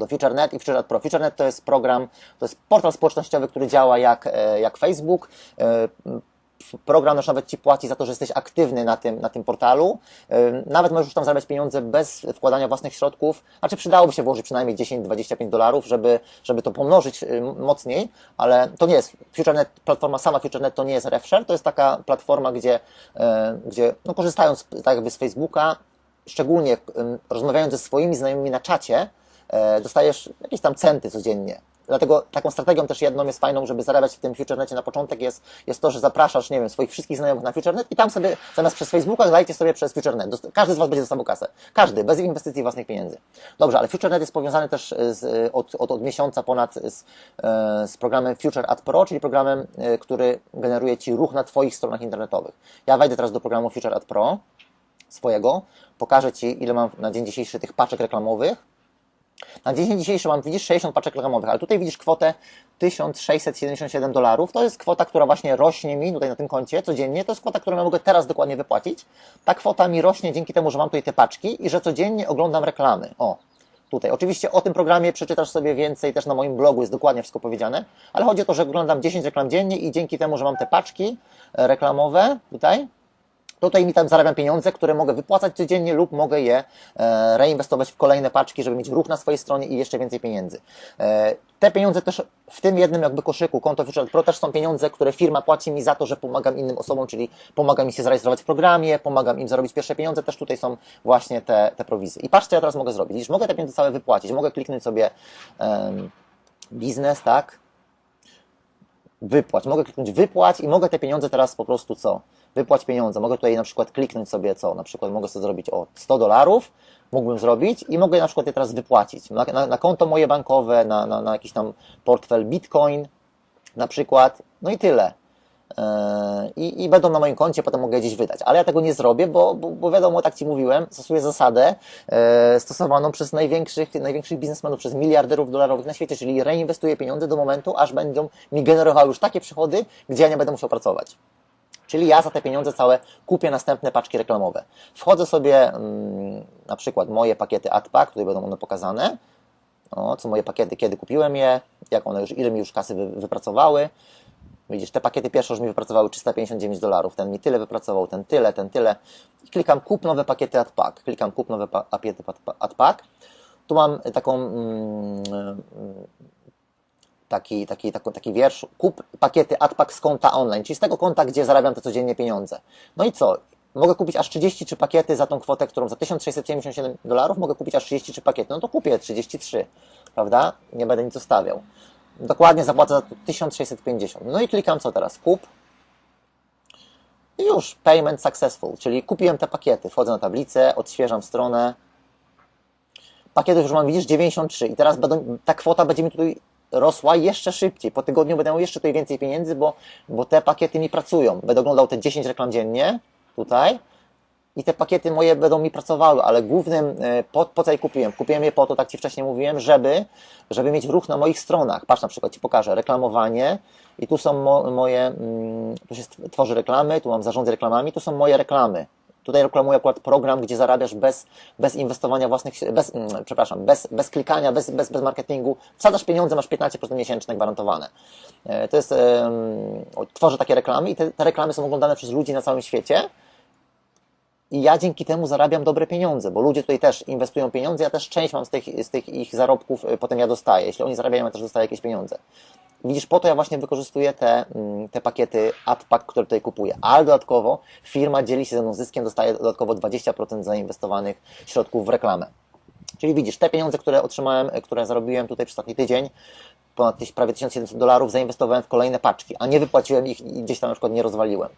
do FutureNet i FutureNet Pro. FutureNet to jest program, to jest portal społecznościowy, który działa jak, e, jak Facebook. E, Program też nawet Ci płaci za to, że jesteś aktywny na tym, na tym portalu. E, Nawet możesz już tam zarabiać pieniądze bez wkładania własnych środków. Znaczy przydałoby się włożyć przynajmniej 10-25 dolarów, żeby, żeby to pomnożyć mocniej, ale to nie jest, FutureNet, platforma sama FutureNet to nie jest RefShare, to jest taka platforma, gdzie, gdzie no, korzystając tak jakby z Facebooka, szczególnie rozmawiając ze swoimi znajomymi na czacie, dostajesz jakieś tam centy codziennie. Dlatego taką strategią też jedną jest fajną, żeby zarabiać w tym FutureNecie na początek jest, jest to, że zapraszasz, nie wiem, swoich wszystkich znajomych na FutureNet i tam sobie zamiast przez Facebooka dajcie sobie przez FutureNet. Każdy z Was będzie dostawał kasę. Każdy, bez inwestycji własnych pieniędzy. Dobrze, ale FutureNet jest powiązany też z, od, od, od miesiąca ponad z, e, z programem Future Ad Pro, czyli programem, e, który generuje Ci ruch na Twoich stronach internetowych. Ja wejdę teraz do programu Future Ad Pro swojego, pokażę Ci, ile mam na dzień dzisiejszy tych paczek reklamowych. Na dzień dzisiejszy mam, widzisz, 60 paczek reklamowych, ale tutaj widzisz kwotę 1677 dolarów. To jest kwota, która właśnie rośnie mi tutaj na tym koncie codziennie. To jest kwota, którą ja mogę teraz dokładnie wypłacić. Ta kwota mi rośnie dzięki temu, że mam tutaj te paczki i że codziennie oglądam reklamy. O, tutaj. Oczywiście o tym programie przeczytasz sobie więcej, też na moim blogu jest dokładnie wszystko powiedziane, ale chodzi o to, że oglądam 10 reklam dziennie i dzięki temu, że mam te paczki e, reklamowe tutaj, Tutaj mi tam zarabiam pieniądze, które mogę wypłacać codziennie lub mogę je e, reinwestować w kolejne paczki, żeby mieć ruch na swojej stronie i jeszcze więcej pieniędzy. E, te pieniądze też w tym jednym jakby koszyku, konto Future Pro też są pieniądze, które firma płaci mi za to, że pomagam innym osobom, czyli pomagam im się zarejestrować w programie, pomagam im zarobić pierwsze pieniądze, też tutaj są właśnie te, te prowizje. I patrz, co ja teraz mogę zrobić. Widzisz, mogę te pieniądze całe wypłacić, mogę kliknąć sobie em, biznes, tak? wypłać. Mogę kliknąć wypłać i mogę te pieniądze teraz po prostu co? Wypłać pieniądze. Mogę tutaj na przykład kliknąć sobie co? Na przykład mogę sobie zrobić o 100 dolarów, mógłbym zrobić i mogę na przykład je teraz wypłacić. Na, na, na konto moje bankowe, na, na, na jakiś tam portfel Bitcoin na przykład. No i tyle. Eee, I, będą na moim koncie, potem mogę gdzieś wydać. Ale ja tego nie zrobię, bo, bo, bo wiadomo, tak Ci mówiłem, stosuję zasadę e, stosowaną przez największych, największych biznesmenów, przez miliarderów dolarowych na świecie, czyli reinwestuję pieniądze do momentu, aż będą mi generowały już takie przychody, gdzie ja nie będę musiał pracować. Czyli ja za te pieniądze całe kupię następne paczki reklamowe. Wchodzę sobie mm, na przykład moje pakiety AdPack, tutaj będą one pokazane. O, co moje pakiety, kiedy kupiłem je, jak one już, ile mi już kasy wy, wypracowały. Widzisz, te pakiety pierwsze już mi wypracowały 359 dolarów, ten mi tyle wypracował, ten tyle, ten tyle. I klikam kup nowe pakiety AdPack. Klikam kup nowe pa- pakiety pa- AdPack. Tu mam taką mm, taki, taki, taki, taki wiersz, kup pakiety AdPack z konta online, czyli z tego konta, gdzie zarabiam te codziennie pieniądze. No i co? Mogę kupić aż 33 pakiety za tą kwotę, którą za 1677 dolarów mogę kupić aż 33 pakiety. No to kupię 33, prawda? Nie będę nic zostawiał. Dokładnie zapłacę za to 1650. No i klikam co teraz? Kup. I już, payment successful, czyli kupiłem te pakiety. Wchodzę na tablicę, odświeżam stronę. Pakietów już mam, widzisz, 93 i teraz będą, ta kwota będzie mi tutaj rosła jeszcze szybciej. Po tygodniu będę miał jeszcze tutaj więcej pieniędzy, bo, bo te pakiety mi pracują. Będę oglądał te 10 reklam dziennie, tutaj, i te pakiety moje będą mi pracowały, ale głównym, e, po, po co je kupiłem? Kupiłem je po to, tak Ci wcześniej mówiłem, żeby, żeby mieć ruch na moich stronach. Patrz na przykład, Ci pokażę, reklamowanie i tu są mo, moje, mm, tu się tworzy reklamy, tu mam zarządzę reklamami, tu są moje reklamy. Tutaj reklamuję akurat program, gdzie zarabiasz bez, bez inwestowania własnych, bez, mm, przepraszam, bez, bez klikania, bez, bez, bez marketingu. Wsadzasz pieniądze, masz 15% miesięczne gwarantowane. E, To jest, tworzę takie reklamy i te, te reklamy są oglądane przez ludzi na całym świecie. I ja dzięki temu zarabiam dobre pieniądze, bo ludzie tutaj też inwestują pieniądze, ja też część mam z tych, z tych ich zarobków, y, potem ja dostaję. Jeśli oni zarabiają, ja też dostaję jakieś pieniądze. Widzisz, po to ja właśnie wykorzystuję te, mm, te pakiety AdPack, które tutaj kupuję. Ale dodatkowo firma dzieli się ze mną zyskiem, dostaje dodatkowo 20% zainwestowanych środków w reklamę. Czyli widzisz, te pieniądze, które otrzymałem, y, które zarobiłem tutaj przez ostatni tydzień, ponad prawie 1700 dolarów zainwestowałem w kolejne paczki, a nie wypłaciłem ich i gdzieś tam na przykład nie rozwaliłem.